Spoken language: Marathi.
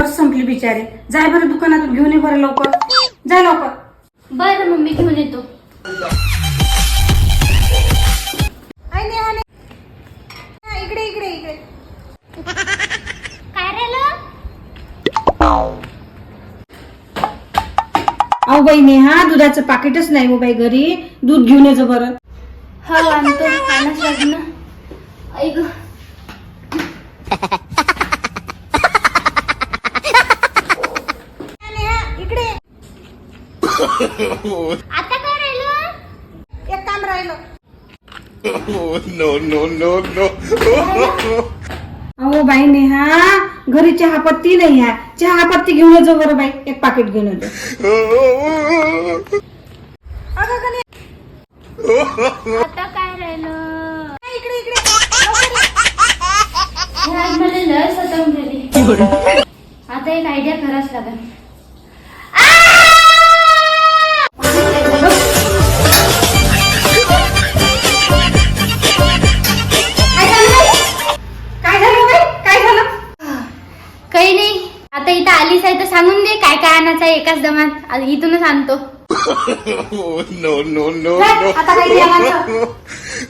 खर्च संपली बिचारे. जाय बरं दुकानातून घेऊन ये बरं लवकर. जाय लवकर. बरं मम्मी घेऊन येतो. आई नेहा, नेहा, इकडे इकडे इकडे. काय राहिलं अहो बाई नेहा दुधाचं पाकिटच नाही हो बाई घरी. दूध घेऊन ये जा बरं. हो आणतो आणाच ऐक इकडे आता काय राहिलं? एक काम राहिलं. No, no, no, no. अहो बाई नेहा घरी चहा पत्ती नाही आहे. चहा पत्ती घेऊन ये जा बरं बाई. एक पाकिट घेऊन ये. जा. अगं गं, नेहा, आता काय राहिलं? इकडे इकडे. आज मला लस सतवून गेली आता एक आयडिया करावंच लागेल आलीच आहे तर सांगून दे काय काय आणायचं आहे एकाच दमात. आज इथूनच आणतो. No, no, no, आता काही